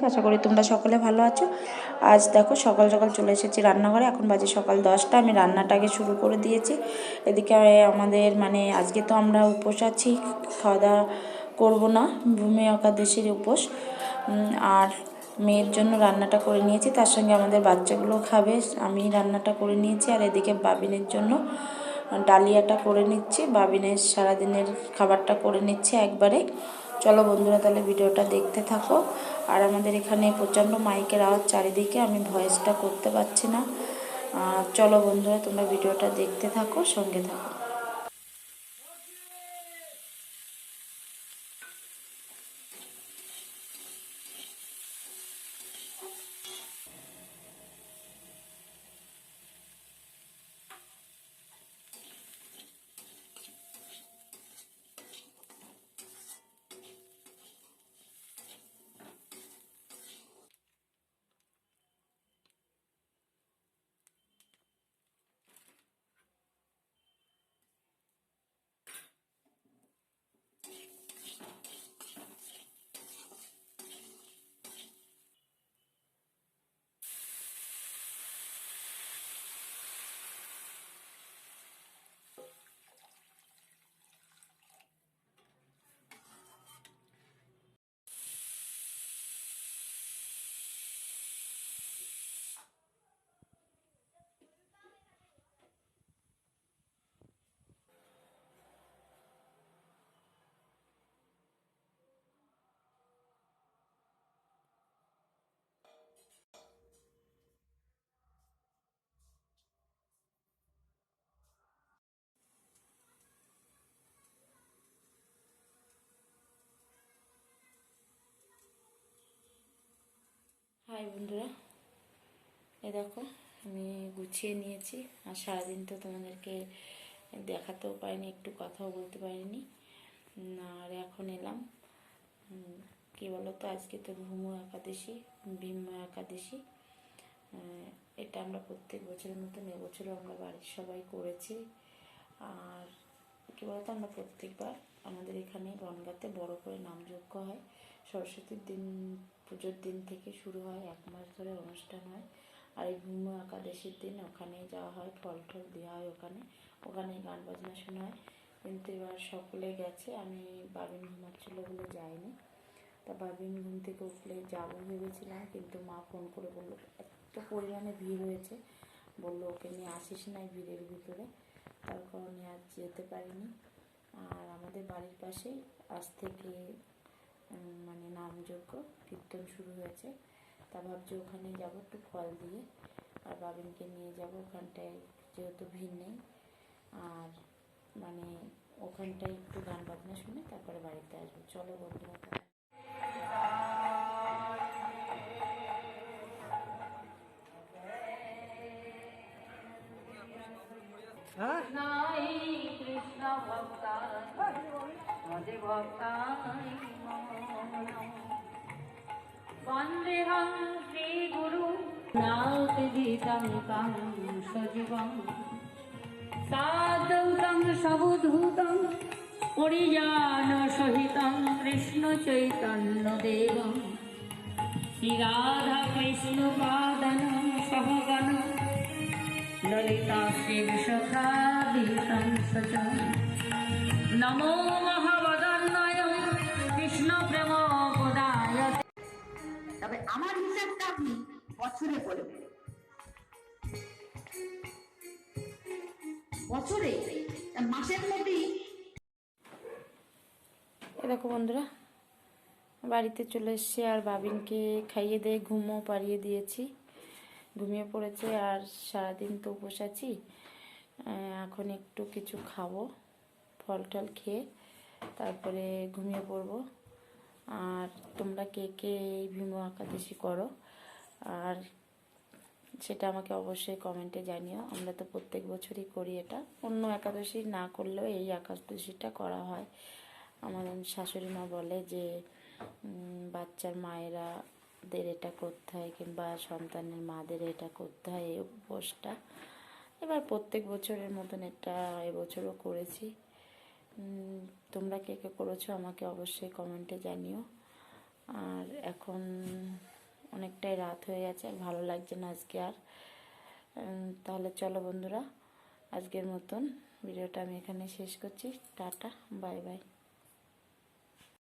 আছি, আশা করি তোমরা সকলে ভালো আছো। আজ দেখো সকাল সকাল চলে এসেছি রান্নাঘরে, এখন বাজে সকাল দশটা, আমি রান্নাটাকে শুরু করে দিয়েছি। এদিকে আমাদের মানে আজকে তো আমরা উপোস আছি খাওয়া দাওয়া করব না, ভূমি একাদশীর উপোস। আর মেয়ের জন্য রান্নাটা করে নিয়েছি, তার সঙ্গে আমাদের বাচ্চাগুলো খাবে, আমি রান্নাটা করে নিয়েছি, আর এদিকে বাবিনের জন্য ডালিয়াটা করে নিচ্ছি, বাবিনের সারাদিনের খাবারটা করে নিচ্ছি একবারে। চলো বন্ধুরা তাহলে ভিডিওটা দেখতে থাকো। আর আমাদের এখানে প্রচণ্ড মাইকের আওয়াজ চারিদিকে, আমি ভয়েসটা করতে পারছি না। চলো বন্ধুরা তোমরা ভিডিওটা দেখতে থাকো, সঙ্গে থাকো। হাই বন্ধুরা, এ দেখো, আমি গুছিয়ে নিয়েছি আর সারাদিন তো তোমাদেরকে দেখাতেও পারিনি, একটু কথাও বলতে পারিনি। আর এখন এলাম কি বলো তো আজকে তো ভূম একাদশী, ভীম একাদশী। এটা আমরা প্রত্যেক বছরের মতন এবছরও আমরা বাড়ির সবাই করেছি। আর কী বলতো, আমরা প্রত্যেকবার আমাদের এখানে গঙ্গাতে বড় করে নামযজ্ঞ হয়। সরস্বতীর দিন পুজোর দিন থেকে শুরু হয়, এক মাস ধরে অনুষ্ঠান হয়। আর এই ভূম একাদশীর দিন ওখানে যাওয়া হয়, ফল টল দেওয়া হয় ওখানে। ওখানে গান বাজনা শোনা হয়। কিন্তু এবার সকলে গেছে, আমি বাবিন ঘুমাচ্ছিল বলে যাইনি। তা বাবিন ঘুম থেকে উঠলে যাব ভেবেছিলাম, কিন্তু মা ফোন করে বলল, এত পরিমাণে ভিড় হয়েছে। বলল, ওকে নিয়ে আসিস না ভিড়ের ভিতরে। তার কারণে আর যেতে পারিনি। আর আমাদের বাড়ির পাশেই আজ থেকে মানে নামযজ্ঞ কীর্তন শুরু হয়েছে। তা ভাবছি ওখানে যাব একটু ফল দিয়ে আর বাবিনকে নিয়ে যাব। ওখানটায় যেহেতু ভিড় নেই আর মানে ওখানটায় একটু গান বাজনা শুনে তারপরে বাড়িতে আসব। চলো বন্ধুরা তাহলে। কৃষ্ণ ভক্তায় কৃষ্ণ চৈতন্য দেবং শ্রী রাধা কৃষ্ণ পাদন ললিতা সচ নমো মহাবদন্নয় আমার হিসাবটা আপনি বছরে করবেন বছরে মাসের মধ্যেই দেখো বন্ধুরা, বাড়িতে চলে এসেছি আর বাবিনকে খাইয়ে দিয়ে, ঘুমও পাড়িয়ে দিয়েছি। ঘুমিয়ে পড়েছে আর সারাদিন তো উপোস আছি। এখন একটু কিছু খাব ফল টল খেয়ে তারপরে ঘুমিয়ে পড়ব। আর তোমরা কে কে এই ভীম একাদশী করো, আর সেটা আমাকে অবশ্যই কমেন্টে জানিও। আমরা তো প্রত্যেক বছরই করি এটা। অন্য একাদশী না করলেও এই একাদশীটা করা হয়। আমার শাশুড়ি মা বলে যে বাচ্চার মায়েরা দের এটা করতে হয় কিংবা সন্তানের মাদের এটা করতে হয় এই উপোসটা এবার প্রত্যেক বছরের মতন এটা এবছরও করেছি। তোমরা কে কে করেছ আমাকে অবশ্যই কমেন্টে জানিও। আর এখন অনেকটাই রাত হয়ে গেছে, আর ভালো লাগছে না আজকে আর। তাহলে চলো বন্ধুরা, আজকের মতন ভিডিওটা আমি এখানে শেষ করছি। Tata, bye bye.